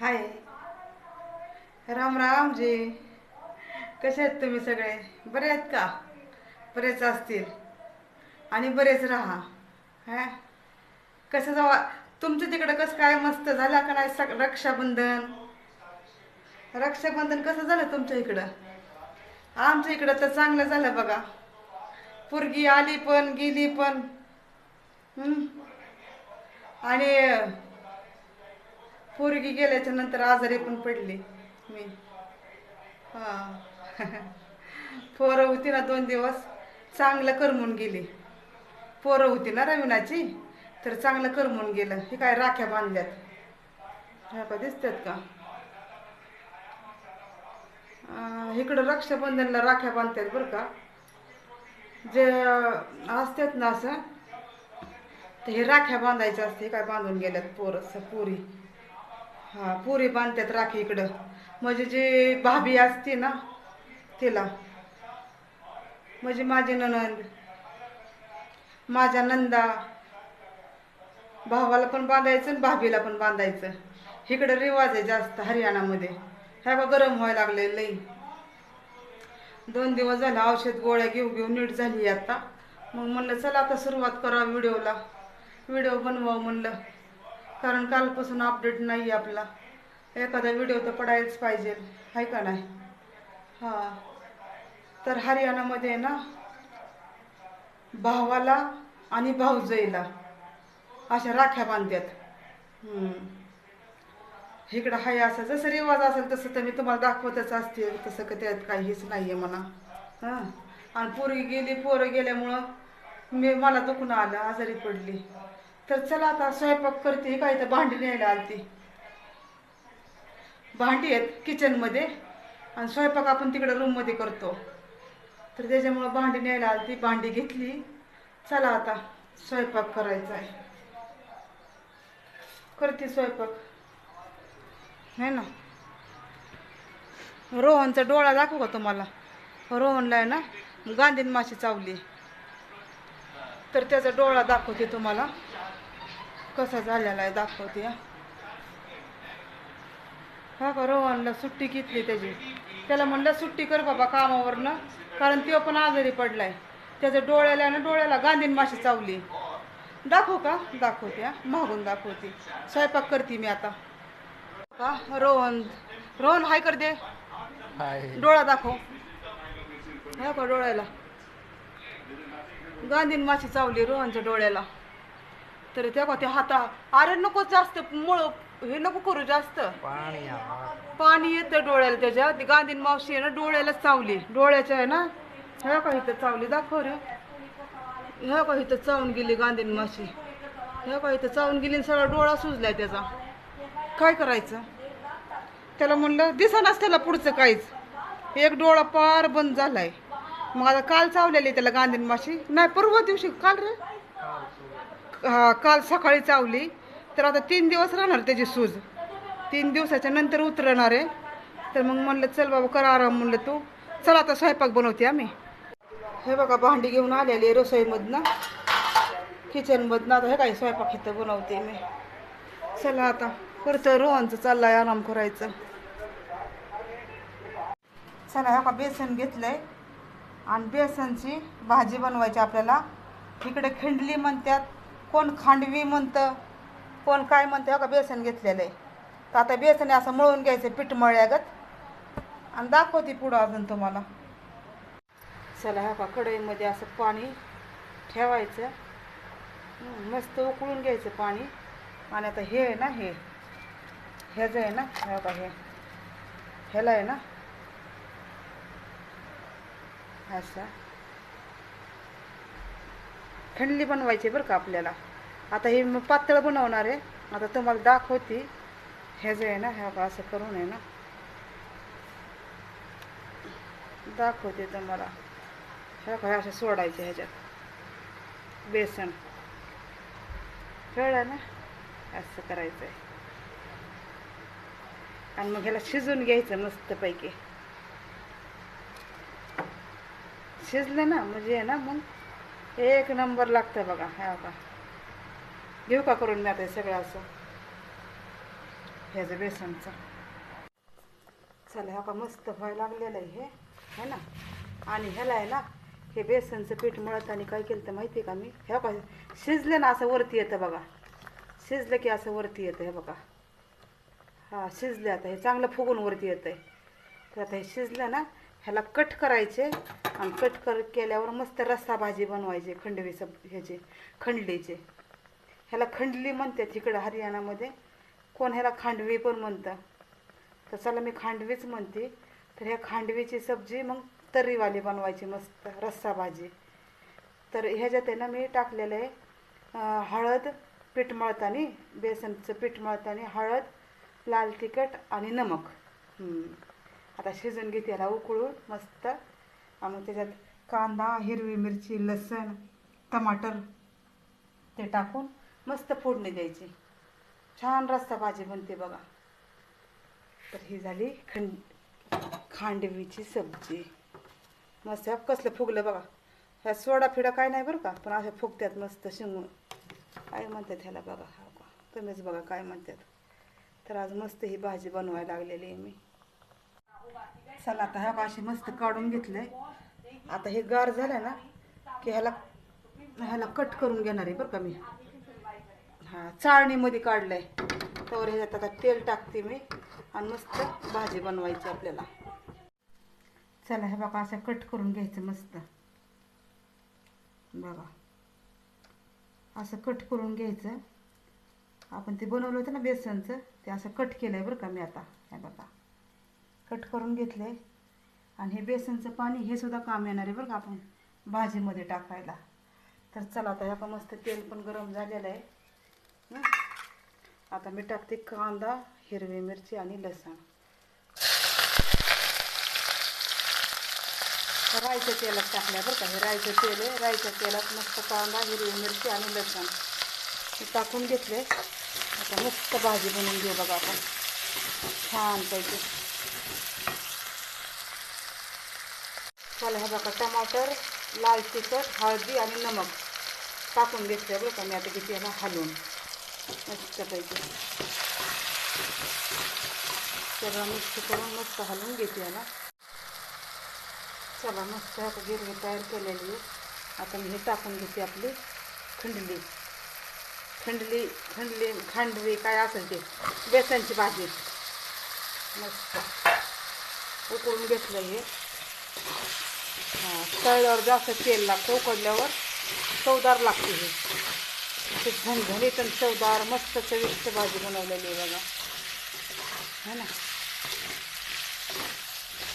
हाय. राम राम जी. कसे आहेत तुम्ही सगळे? बरे आहेत का? बरेच असतील. आणि बरेच राहा. हा? कसं जावा? तुमच्या तिकडं कसं काय मस्त झालं का नाही सग- रक्षाबंधन? रक्षाबंधन कसं झालं तुमच्या इकडं? आमच्या इकडं तर चांगलं झालं बघा. पोरगी आली पण गेली पण. आणि पोरगी गेल्याच्यानंतर आजारी पण पडली मी. हा. पोरं होती ना दोन दिवस चांगलं करमून गेली. पोरं होती ना रवीनाची तर चांगलं करमून गेलं. हे काय राख्या बांधल्यात. ह्या का दिसतात का? इकडं रक्षाबंधनला राख्या बांधतात बरं का. जे असतात ना असं तर हे राख्या बांधायचं असते हे काय बांधून गेल्यात पोर असं पोरी. हा पुरी बांधतात राखी इकडं. म्हणजे जी भाभी असते ना तिला. म्हणजे माझी ननंद माझ्या नंदा. भावाला पण बांधायचं आणि भाभीला पण बांधायचं. इकडं रिवाज आहे जास्त हरियाणामध्ये. ह्या का गरम व्हायला लागले लई. दोन दिवस झाले औषध गोळ्या घेऊ घेऊ नीट झाली आता. मग म्हणलं चला आता सुरुवात करा व्हिडिओला. व्हिडिओ बनवावं म्हणलं. कारण कालपासून अपडेट नाही आपला. एखादा व्हिडिओ तर पडायलाच पाहिजे आहे का नाही? हां. तर हरियाणामध्ये ना भावाला आणि भाऊजईला अशा राख्या बांधतात. इकडं हाय असं जसं रिवाज असेल तसं तर मी तुम्हाला दाखवतच असते. तसं का त्यात काहीच नाही आहे म्हणा. हां. आणि पोरगी गेली पोरं गेल्यामुळं मी मला दुखणं आलं आजारी पडली. तर चला आता स्वयंपाक करते काय तर भांडी न्यायला आलती. भांडी आहेत किचनमध्ये आणि स्वयंपाक आपण तिकडं रूममध्ये करतो. तर त्याच्यामुळं भांडी न्यायला आलती भांडी घेतली. चला आता स्वयंपाक करायचा आहे. करते स्वयंपाक. नाही ना? रोहनचा डोळा दाखवू का तुम्हाला? रोहनला आहे ना गांधीन माशी चावली. तर त्याचा डोळा दाखवते तुम्हाला. कसा झालेला आहे दाखवते हा. हा का रोहनला सुट्टी घेतली त्याची. त्याला म्हणलं सुट्टी कर बाबा कामावरनं. कारण तो पण आजारी पडलाय. त्याच्या डोळ्याला ना डोळ्याला गांधीन माशी चावली. दाखवू का? दाखवते हा मागून दाखवते. स्वयंपाक करते मी आता. का रोहन. रोहन हाय कर दे. डोळा दाखव. हा का डोळ्याला. गांधीन माशी चावली रोहनच्या डोळ्याला. तर त्या त्या हाता अरे नको जास्त मुळ हे नको करू जास्त. पाणी आवा. पाणी येतं डोळ्याला त्याच्या ती गांधीन मावशी आहे ना डोळ्याला चावली. डोळ्याच्या आहे ना? ह्या का इथं चावली? दाखव रे. ह्या का इथं चावून गेली गांधीन मावशी? ह्या का इथं चावून गेली आणि सगळा डोळा सुजलाय त्याचा. काय करायचं? त्याला म्हणलं दिसनाच त्याला पुढचं काहीच. एक डोळा पार बंद झालाय. मग आता काल चावलेली त्याला गांधीन माशी नाही परवा दिवशी काल रे? काल सकाळी चावली. तर आता तीन दिवस राहणार त्याची सूज. तीन दिवसाच्या नंतर उतरणार आहे. तर मग म्हणलं चल बाबा करा आराम म्हणलं तू. चल आता स्वयंपाक बनवते आम्ही. हे बघा भांडी घेऊन आलेली आहे रसोईमधनं. किचनमधनं. आता हे काय स्वयंपाक इथं बनवते मी. चला आता करतं रोहनचं चाललाय आराम करायचं. चला हे का बेसन घेतलंय. आणि बेसनची भाजी बनवायची आपल्याला. इकडे खिंडली म्हणतात. कोण खांडवी म्हणतं कोण काय म्हणतं हो का बेसन घेतलेलं आहे. तर आता बेसन असं मळून घ्यायचं पीठ मळल्यागत. आणि दाखवते पुढं अजून तुम्हाला. चला ह्या का कढईमध्ये असं पाणी ठेवायचं. मस्त उकळून घ्यायचं पाणी. आणि आता हे आहे ना हे. ह्याचं आहे ना हे का हे. ह्याला आहे ना. असं. खंडली बनवायची बरं का आपल्याला. आता हे मग पातळ बनवणार आहे. आता तुम्हाला दाखवते. हे जे आहे ना ह्या असं करून आहे ना. दाखवते तुम्हाला. ह्या काय हे असं सोडायचं ह्याच्यात. बेसन. कळलं ना? असं करायचं आहे आणि मग ह्याला शिजून घ्यायचं मस्तपैकी. शिजलं ना म्हणजे ना मग एक नंबर लागतं बघा ह्या का घेऊ का करून मी आता हे सगळं असं? ह्याचं बेसनचं. चला ह्या का मस्त व्हायला लागलेलं आहे हे है ना? आणि ह्याला आहे ना हे बेसनचं पीठ मळत आणि काय केलं तर माहिती आहे का मी? ह्या हो का शिजलं ना असं वरती येतं बघा. शिजलं की असं वरती येतं हे बघा. हा शिजलं आता हे चांगलं फुगून वरती येतं आहे तर आता हे शिजलं ना ह्याला कट करायचे आणि कट कर केल्यावर मस्त रस्सा भाजी बनवायची खंडवी सब ह्याचे खंडलीचे. ह्याला खंडली म्हणतात इकडं हरियाणामध्ये. कोण ह्याला खांडवी पण म्हणतं. तर चला मी खांडवीच म्हणते. तर ह्या खांडवीची सब्जी मग तर्रीवाली बनवायची मस्त रस्सा भाजी. तर ह्याच्यात आहे ना मी टाकलेलं आहे हळद पीठ मळतानी बेसनचं पीठ मळतानी हळद लाल तिखट आणि नमक. आता शिजून घेते ह्याला उकळून मस्त. आणि मग त्याच्यात कांदा हिरवी मिरची लसण टमाटर ते टाकून मस्त फोडणी द्यायची. छान रस्सा भाजी बनते बघा. तर ही झाली खंड खांडवीची सब्जी. मस्त कसलं फुगलं बघा. ह्या सोडा फिडा काय नाही बरं का पण अशा फुगत्यात मस्त शिंगून. काय म्हणतात ह्याला बघा हा बघा. तुम्हीच बघा काय म्हणतात. तर आज मस्त ही भाजी बनवायला लागलेली आहे मी. चला आता ह्या अशी मस्त काढून घेतलंय. आता हे गार झालं ना की ह्याला ह्याला कट करून घेणार आहे बरं का मी. हा चाळणीमध्ये काढलंय. तर ह्याच्यात आता तेल टाकते मी आणि मस्त भाजी बनवायची आपल्याला. चला हे बघा असं कट करून घ्यायचं मस्त. बघा. असं कट करून घ्यायचं. आपण ते बनवलं होतं ना बेसनचं ते असं कट केलं आहे बरं का मी आता. हे बघा. कट करून घेतलं आहे आणि हे बेसनचं पाणी हे सुद्धा काम येणार आहे बरं का आपण भाजीमध्ये टाकायला. तर चला आता ह्या मस्त तेल पण गरम झालेलं आहे. आता मी टाकते कांदा हिरवी मिरची आणि लसण. रायच्या तेलात टाकल्या बरं का हे राईचं तेल आहे. राईच्या तेलात मस्त कांदा हिरवी मिरची आणि लसण. हे टाकून घेतले आता मस्त भाजी बनवून घेऊ बघा आपण. छानपैकी. चला हे बघा टमाटर लाल तिखट हळदी आणि नमक टाकून घेतलं बरं का मी आता किती याला हलवून. मस्तपैकी सगळं मिक्स करून मस्त हलवून घेते याला. चला मस्त आता गिरवी तयार केलेली आहे. आता मी हे टाकून घेते आपली खंडली. खंडली खंडली खांडवी काय असेल ते बेसनची भाजी. मस्त. उकळून घेतलं हे तळल्यावर जास्त तेल लागतं उकडल्यावर चवदार लागते हे. ते झणझणीत आणि चवदार मस्त चविष्ट भाजी बनवलेली आहे बघा. है ना?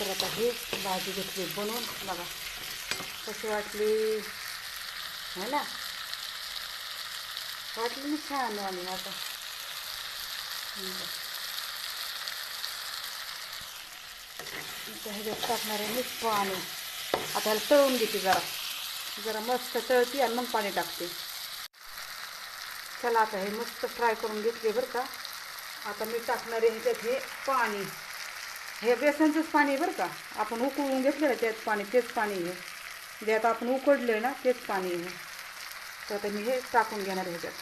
तर आता हे भाजी घेतली बनवून बघा. कशी वाटली? है ना? वाटली ना छान आणि आता. ह्याच्यात टाकणार आहे मी पाणी. आता ह्याला तळून घेते जरा. जरा मस्त तळते आणि मग पाणी टाकते. चला आता हे मस्त फ्राय करून घेतले बरं का. आता मी टाकणार आहे ह्याच्यात हे पाणी. हे बेसनचंच पाणी आहे बरं का. आपण उकळून घेतलं त्यात पाणी तेच पाणी आहे. जे आता आपण उकडलं आहे ना तेच पाणी आहे. तर आता मी हे टाकून घेणार आहे ह्याच्यात.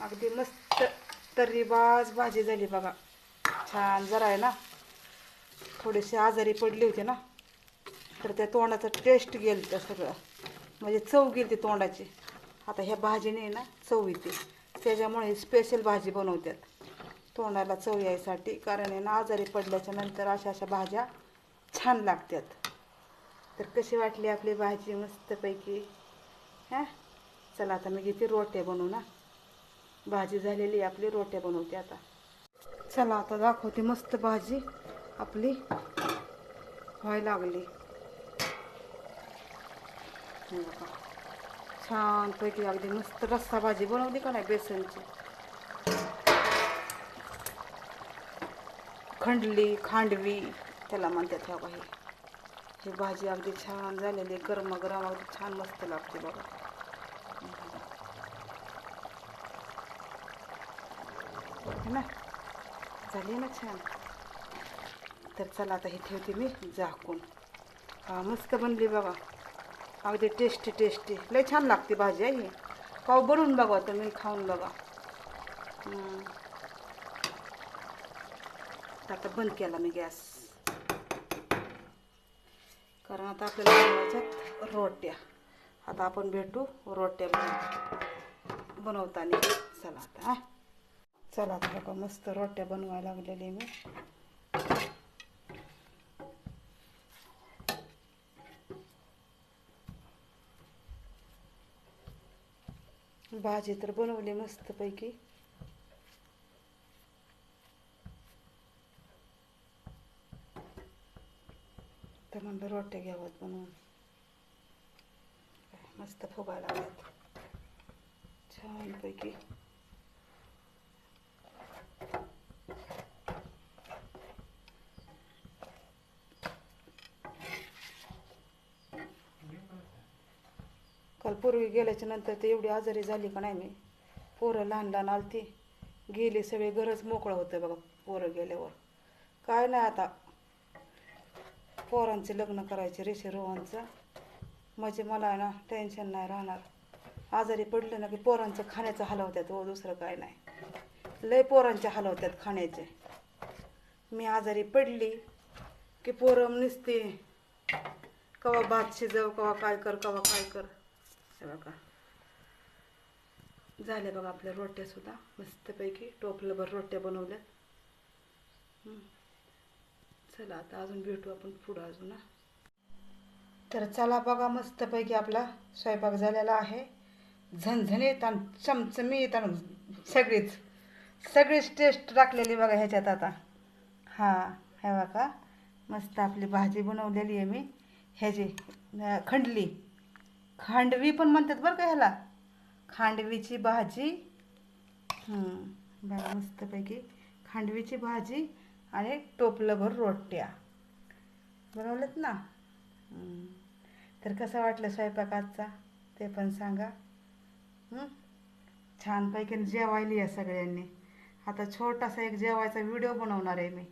अगदी मस्त तर्रीबाज भाजी झाली बघा. छान जरा आहे ना. थोडेसे आजारी पडले होते ना. तर त्या तोंडाचं टेस्ट गेलं त्या सगळं. म्हणजे चव गेली ती तोंडाची. आता ह्या भाजीने ना चव येते. त्याच्यामुळे स्पेशल भाजी बनवतात. तोंडाला चव यायसाठी. कारण आहे ना आजारी पडल्याच्या नंतर अशा अशा भाज्या छान लागतात. तर कशी वाटली आपली भाजी? मस्तपैकी. हां? चला आता मी घेते रोट्या बनवू ना भाजी झालेली आपली रोट्या बनवते आता. चला आता दाखवते मस्त भाजी आपली. व्हायला लागली. हे बघा छानपैकी अगदी मस्त रस्सा भाजी बनवली का नाही बेसनची? खंडली खांडवी त्याला म्हणतात ह्या बाई ही. भाजी अगदी छान झालेली आहे. गरम गरम अगदी छान मस्त लागते बघा. है ना झाली ना छान. तर चला आता हे ठेवते मी झाकून. हा मस्त बनली बघा. अगदी टेस्टी टेस्टी. लय छान लागते भाजी आहे ही. पाव बनवून बघा तुम्ही खाऊन बघा. आता बंद केला मी गॅस. कारण आता आपल्याला बनवायच्यात रोट्या. आता आपण भेटू रोट्या बनव. बनवताना चला आता चला आता बघा मस्त रोट्या बनवायला लागलेली मी. भाजी तर बनवली मस्तपैकी. तर म्हणलं रोट्या घ्याव्यात बनवून मस्त फुगा लागल्यात. छानपैकी. पूर्वी गेल्याच्यानंतर ते एवढी आजारी झाली का नाही मी? पोरं लहान लहान आलती. गेली सगळे घरच मोकळं होतं बघा पोरं गेल्यावर. काय नाही आता. पोरांचे लग्न करायचे रेषे रोहनचं म्हणजे मला ना टेन्शन नाही राहणार. आजारी पडलं ना की पोरांचं खाण्याचं हलवत्यात हो दुसरं काय नाही. लय पोरांचे हलवत्यात खाण्याचे. मी आजारी पडली की पोरं नुसते. कवा भात शिजव कवा काय कर कवा काय कर. हे बघा झाल्या बघा आपल्या रोट्या सुद्धा. मस्तपैकी टोपलंभर रोट्या बनवल्यात. चला आता अजून भेटू आपण पुढं अजून तर चला बघा मस्तपैकी आपला स्वयंपाक झालेला आहे. झणझणीत आणि चमचमीत आणि सगळीच सगळीच टेस्ट टाकलेली बघा ह्याच्यात आता. हां हे बघा. मस्त आपली भाजी बनवलेली आहे मी. ह्याची खंडली. खांडवी पण म्हणतात बरं का ह्याला. खांडवीची भाजी. बघा मस्तपैकी. खांडवीची भाजी आणि टोपलंभर रोट्या. बनवलेत ना? तर कसं वाटलं स्वयंपाकाचा ते पण सांगा. छानपैकी जेवायली आहे सगळ्यांनी. आता छोटासा एक जेवायचा व्हिडिओ बनवणार आहे मी.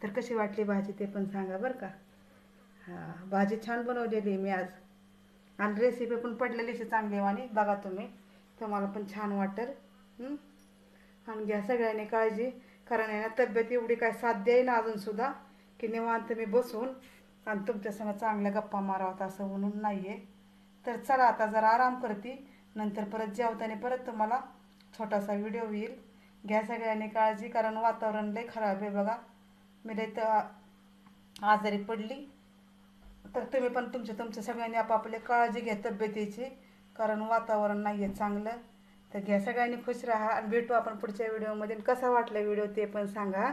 तर कशी वाटली भाजी ते पण सांगा बरं का? हां भाजी छान बनवलेली मी आज. आणि रेसिपी पण पडलेली आहे चांगली वाणी बघा तुम्ही. तुम्हाला पण छान वाटेल. आणि घ्या सगळ्यांनी काळजी. कारण आहे ना तब्येत एवढी काय साध्य आहे ना अजूनसुद्धा की निवांत मी बसून आणि तुमच्यासंग चांगल्या गप्पा मारावत असं म्हणून नाही आहे तर चला आता जरा आराम करते. नंतर परत जेवताना परत तुम्हाला छोटासा व्हिडिओ येईल. घ्या सगळ्यांनी काळजी कारण वातावरण लय खराब आहे बघा. मी लय तर आजारी पडली. तर तुम्ही पण तुमच्या तुमच्या सगळ्यांनी आपापले काळजी घ्या तब्येतीची. कारण वातावरण नाही आहे चांगलं. तर घ्या सगळ्यांनी खुश राहा आणि भेटू आपण पुढच्या व्हिडिओमध्ये. कसा वाटला व्हिडिओ ते पण सांगा